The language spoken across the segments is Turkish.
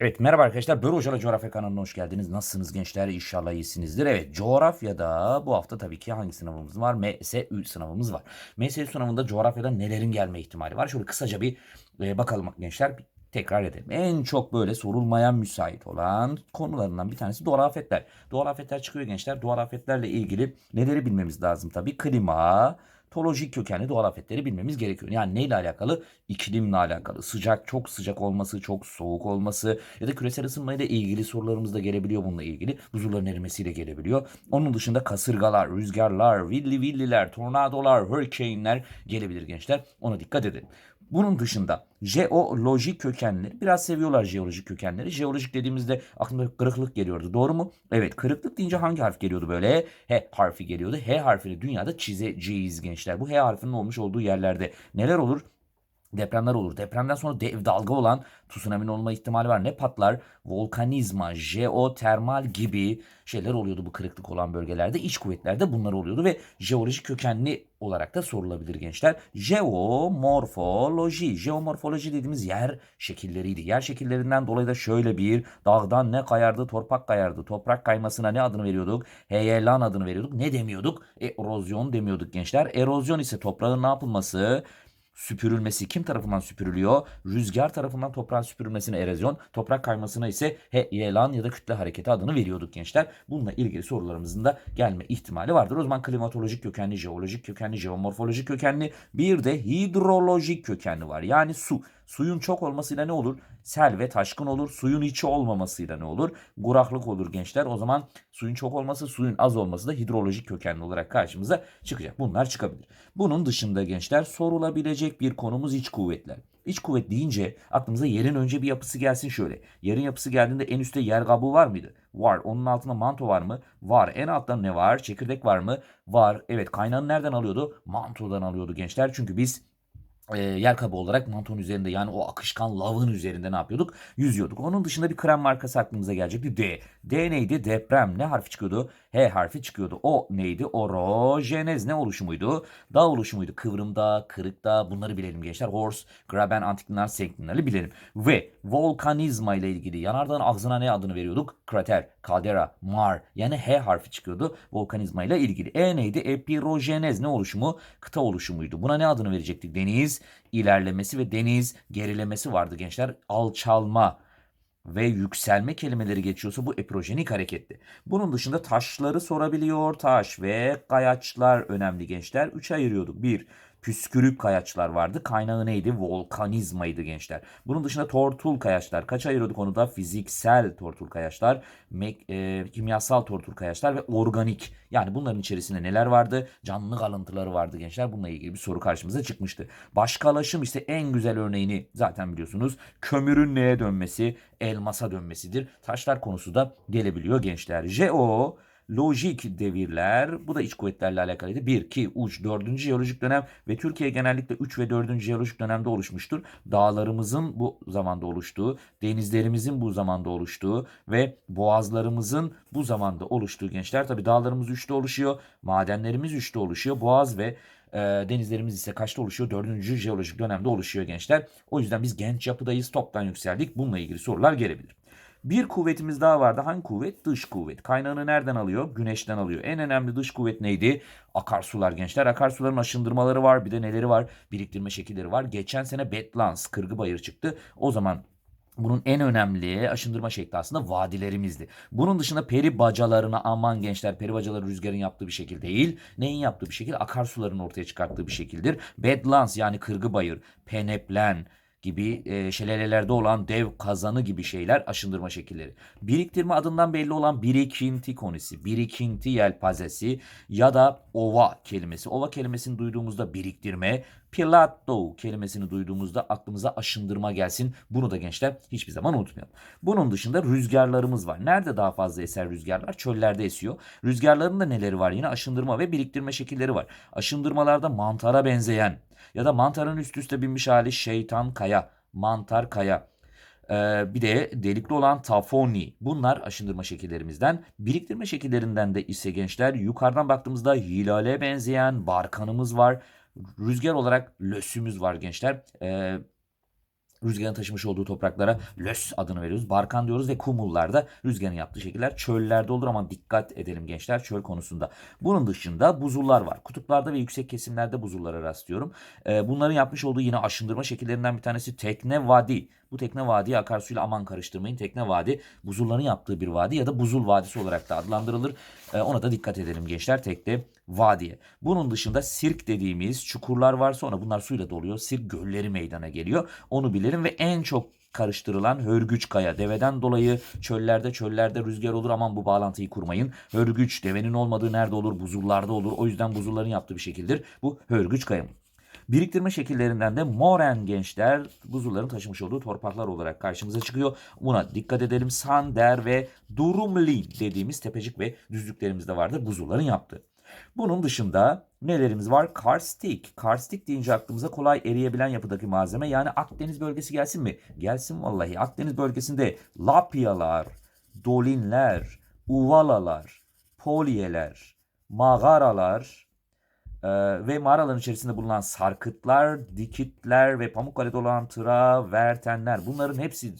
Evet merhaba arkadaşlar. Börü Hoca'la Coğrafya kanalına hoş geldiniz. Nasılsınız gençler? İnşallah iyisinizdir. Evet coğrafyada bu hafta tabii ki hangi sınavımız var? MSÜ sınavımız var. MSÜ sınavında coğrafyada nelerin gelme ihtimali var? Şöyle kısaca bir e, bakalım gençler. Bir tekrar edelim. En çok böyle sorulmaya müsait olan konularından bir tanesi doğal afetler. Doğal afetler çıkıyor gençler. Doğal afetlerle ilgili neleri bilmemiz lazım tabii? Klima, tolojik kökenli doğal afetleri bilmemiz gerekiyor. Yani neyle alakalı? İklimle alakalı. Sıcak, çok sıcak olması, çok soğuk olması ya da küresel ısınmayla ilgili sorularımız da gelebiliyor bununla ilgili. Buzulların erimesiyle gelebiliyor. Onun dışında kasırgalar, rüzgarlar, villi villiler, tornadolar, hurricane'ler gelebilir gençler. Ona dikkat edin. Bunun dışında jeolojik kökenleri biraz seviyorlar jeolojik kökenleri. Jeolojik dediğimizde aklımda kırıklık geliyordu. Doğru mu? Evet kırıklık deyince hangi harf geliyordu böyle? H harfi geliyordu. H harfini dünyada çizeceğiz gençler. Bu H harfinin olmuş olduğu yerlerde neler olur? Depremler olur. Depremden sonra dev dalga olan tsunami'nin olma ihtimali var. Ne patlar? Volkanizma, jeotermal gibi şeyler oluyordu bu kırıklık olan bölgelerde. İç kuvvetlerde bunlar oluyordu ve jeolojik kökenli olarak da sorulabilir gençler. Jeomorfoloji. Jeomorfoloji dediğimiz yer şekilleriydi. Yer şekillerinden dolayı da şöyle bir dağdan ne kayardı? Toprak kayardı. Toprak kaymasına ne adını veriyorduk? Heyelan adını veriyorduk. Ne demiyorduk? Erozyon demiyorduk gençler. Erozyon ise toprağın ne yapılması? Süpürülmesi kim tarafından süpürülüyor? Rüzgar tarafından toprağın süpürülmesine erozyon, toprak kaymasına ise heyelan ya da kütle hareketi adını veriyorduk gençler. Bununla ilgili sorularımızın da gelme ihtimali vardır. O zaman klimatolojik kökenli, jeolojik kökenli, jeomorfolojik kökenli bir de hidrolojik kökenli var. Yani su. Suyun çok olmasıyla ne olur? Sel ve taşkın olur. Suyun içi olmamasıyla ne olur? Kuraklık olur gençler. O zaman suyun çok olması, suyun az olması da hidrolojik kökenli olarak karşımıza çıkacak. Bunlar çıkabilir. Bunun dışında gençler sorulabilecek bir konumuz iç kuvvetler. İç kuvvet deyince aklımıza yerin önce bir yapısı gelsin şöyle. Yerin yapısı geldiğinde en üstte yer kabuğu var mıydı? Var. Onun altında manto var mı? Var. En altta ne var? Çekirdek var mı? Var. Evet kaynağını nereden alıyordu? Mantodan alıyordu gençler. Çünkü biz e, yer kabı olarak mantonun üzerinde yani o akışkan lavın üzerinde ne yapıyorduk? Yüzüyorduk. Onun dışında bir krem markası aklımıza gelecekti. D. D neydi? Deprem. Ne harfi çıkıyordu? H harfi çıkıyordu. O neydi? Orojenez. Ne oluşumuydu? Dağ oluşumuydu. Kıvrımda, kırıkta bunları bilelim gençler. Horse, Graben, Antiklinal, Senklinal'i bilelim. Ve volkanizma ile ilgili yanardağın ağzına ne adını veriyorduk? Krater, kaldera, mar yani H harfi çıkıyordu volkanizma ile ilgili. E neydi? Epirojenez ne oluşumu? Kıta oluşumuydu. Buna ne adını verecektik? Deniz ilerlemesi ve deniz gerilemesi vardı gençler. Alçalma ve yükselme kelimeleri geçiyorsa bu epirojenik hareketti. Bunun dışında taşları sorabiliyor. Taş ve kayaçlar önemli gençler. Üçe ayırıyorduk. Bir, püskürük kayaçlar vardı. Kaynağı neydi? Volkanizmaydı gençler. Bunun dışında tortul kayaçlar. Kaç ayırıyorduk onu da? Fiziksel tortul kayaçlar, e, kimyasal tortul kayaçlar ve organik. Yani bunların içerisinde neler vardı? Canlı kalıntıları vardı gençler. Bununla ilgili bir soru karşımıza çıkmıştı. Başkalaşım işte en güzel örneğini zaten biliyorsunuz. Kömürün neye dönmesi? Elmasa dönmesidir. Taşlar konusu da gelebiliyor gençler. Jeo lojik devirler bu da iç kuvvetlerle alakalıydı. 1, 2, 3, 4. jeolojik dönem ve Türkiye genellikle 3 ve 4. jeolojik dönemde oluşmuştur. Dağlarımızın bu zamanda oluştuğu, denizlerimizin bu zamanda oluştuğu ve boğazlarımızın bu zamanda oluştuğu gençler. Tabi dağlarımız 3'te oluşuyor, madenlerimiz 3'te oluşuyor. Boğaz ve e, denizlerimiz ise kaçta oluşuyor? Dördüncü jeolojik dönemde oluşuyor gençler. O yüzden biz genç yapıdayız, toptan yükseldik. Bununla ilgili sorular gelebilir. Bir kuvvetimiz daha vardı. Hangi kuvvet? Dış kuvvet. Kaynağını nereden alıyor? Güneşten alıyor. En önemli dış kuvvet neydi? Akarsular gençler. Akarsuların aşındırmaları var. Bir de neleri var? Biriktirme şekilleri var. Geçen sene Betlans, Kırgıbayır çıktı. O zaman bunun en önemli aşındırma şekli aslında vadilerimizdi. Bunun dışında peri bacalarına aman gençler peri bacaları rüzgarın yaptığı bir şekil değil. Neyin yaptığı bir şekil? Akarsuların ortaya çıkarttığı bir şekildir. Bedlands yani Kırgıbayır, Peneplen, gibi e, şelalelerde olan dev kazanı gibi şeyler aşındırma şekilleri. Biriktirme adından belli olan birikinti konisi, birikinti yelpazesi ya da ova kelimesi. Ova kelimesini duyduğumuzda biriktirme, Pilato kelimesini duyduğumuzda aklımıza aşındırma gelsin. Bunu da gençler hiçbir zaman unutmayalım. Bunun dışında rüzgarlarımız var. Nerede daha fazla eser rüzgarlar? Çöllerde esiyor. Rüzgarların da neleri var? Yine aşındırma ve biriktirme şekilleri var. Aşındırmalarda mantara benzeyen ya da mantarın üst üste binmiş hali şeytan kaya, mantar kaya. Ee, bir de delikli olan tafoni. Bunlar aşındırma şekillerimizden. Biriktirme şekillerinden de ise gençler yukarıdan baktığımızda hilale benzeyen barkanımız var. Rüzgar olarak lösümüz var gençler. Ee, Rüzgarın taşımış olduğu topraklara lös adını veriyoruz. Barkan diyoruz ve kumullarda rüzgarın yaptığı şekiller çöllerde olur ama dikkat edelim gençler çöl konusunda. Bunun dışında buzullar var. Kutuplarda ve yüksek kesimlerde buzullara rastlıyorum. Ee, bunların yapmış olduğu yine aşındırma şekillerinden bir tanesi tekne vadi. Bu tekne vadi akarsuyla aman karıştırmayın. Tekne vadi buzulların yaptığı bir vadi ya da buzul vadisi olarak da adlandırılır. Ee, ona da dikkat edelim gençler tekne vadiye. Bunun dışında sirk dediğimiz çukurlar var sonra bunlar suyla doluyor. Sirk gölleri meydana geliyor. Onu bilirim ve en çok karıştırılan hörgüç kaya. Deveden dolayı çöllerde çöllerde rüzgar olur aman bu bağlantıyı kurmayın. Hörgüç devenin olmadığı nerede olur? Buzullarda olur. O yüzden buzulların yaptığı bir şekildir. Bu hörgüç kaya. Biriktirme şekillerinden de moren gençler buzulların taşımış olduğu torpaklar olarak karşımıza çıkıyor. Buna dikkat edelim. Sander ve Durumli dediğimiz tepecik ve düzlüklerimizde vardır buzulların yaptığı. Bunun dışında nelerimiz var? Karstik. Karstik deyince aklımıza kolay eriyebilen yapıdaki malzeme. Yani Akdeniz bölgesi gelsin mi? Gelsin vallahi. Akdeniz bölgesinde lapyalar, dolinler, uvalalar, polyeler, mağaralar e, ve mağaraların içerisinde bulunan sarkıtlar, dikitler ve Pamukkale'de olan travertenler bunların hepsi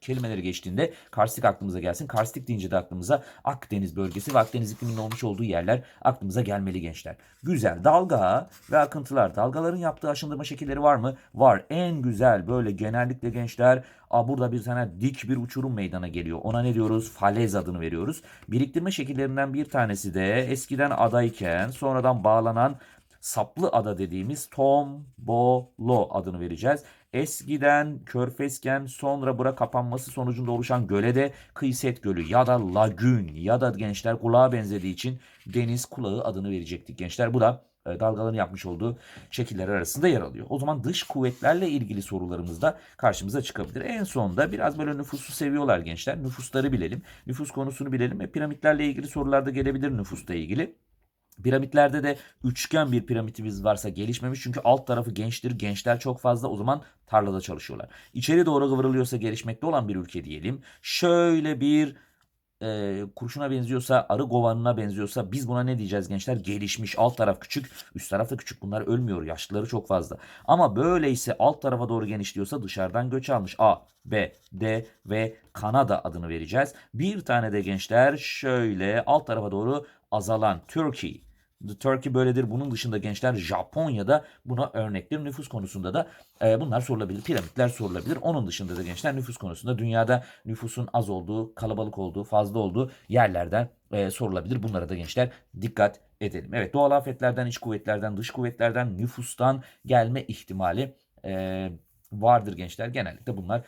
kelimeleri geçtiğinde karstik aklımıza gelsin. Karstik deyince de aklımıza Akdeniz bölgesi ve Akdeniz ikliminin olmuş olduğu yerler aklımıza gelmeli gençler. Güzel dalga ve akıntılar. Dalgaların yaptığı aşındırma şekilleri var mı? Var. En güzel böyle genellikle gençler Aa, burada bir tane dik bir uçurum meydana geliyor. Ona ne diyoruz? Falez adını veriyoruz. Biriktirme şekillerinden bir tanesi de eskiden adayken sonradan bağlanan saplı ada dediğimiz tombolo adını vereceğiz. Eskiden körfezken sonra bura kapanması sonucunda oluşan göle de kıyset gölü ya da lagün ya da gençler kulağa benzediği için deniz kulağı adını verecektik gençler. Bu da dalgaların yapmış olduğu şekiller arasında yer alıyor. O zaman dış kuvvetlerle ilgili sorularımız da karşımıza çıkabilir. En sonunda biraz böyle nüfusu seviyorlar gençler. Nüfusları bilelim. Nüfus konusunu bilelim. E, piramitlerle ilgili sorular da gelebilir nüfusla ilgili. Piramitlerde de üçgen bir piramitimiz varsa gelişmemiş çünkü alt tarafı gençtir. Gençler çok fazla o zaman tarlada çalışıyorlar. İçeri doğru kıvrılıyorsa gelişmekte olan bir ülke diyelim. Şöyle bir e, kurşuna benziyorsa, arı kovanına benziyorsa biz buna ne diyeceğiz gençler? Gelişmiş. Alt taraf küçük, üst taraf da küçük. Bunlar ölmüyor. Yaşlıları çok fazla. Ama böyleyse alt tarafa doğru genişliyorsa dışarıdan göç almış. A, B, D ve Kanada adını vereceğiz. Bir tane de gençler şöyle alt tarafa doğru azalan Turkey. The Turkey böyledir. Bunun dışında gençler Japonya'da buna örnektir. Nüfus konusunda da e, bunlar sorulabilir. Piramitler sorulabilir. Onun dışında da gençler nüfus konusunda dünyada nüfusun az olduğu, kalabalık olduğu, fazla olduğu yerlerden e, sorulabilir. Bunlara da gençler dikkat edelim. Evet doğal afetlerden, iç kuvvetlerden, dış kuvvetlerden, nüfustan gelme ihtimali e, vardır gençler. Genellikle bunlar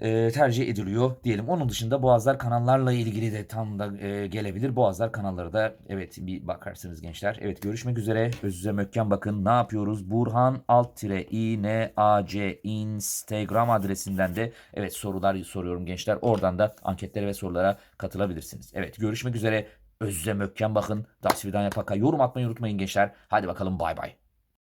e, tercih ediliyor diyelim. Onun dışında Boğazlar kanallarla ilgili de tam da e, gelebilir. Boğazlar kanalları da evet bir bakarsınız gençler. Evet görüşmek üzere. Özüze mökken bakın. Ne yapıyoruz? Burhan alt tire inac Instagram adresinden de evet sorular soruyorum gençler. Oradan da anketlere ve sorulara katılabilirsiniz. Evet görüşmek üzere. Özüze mökken bakın. Das vidanya paka. Yorum atmayı unutmayın gençler. Hadi bakalım bay bay.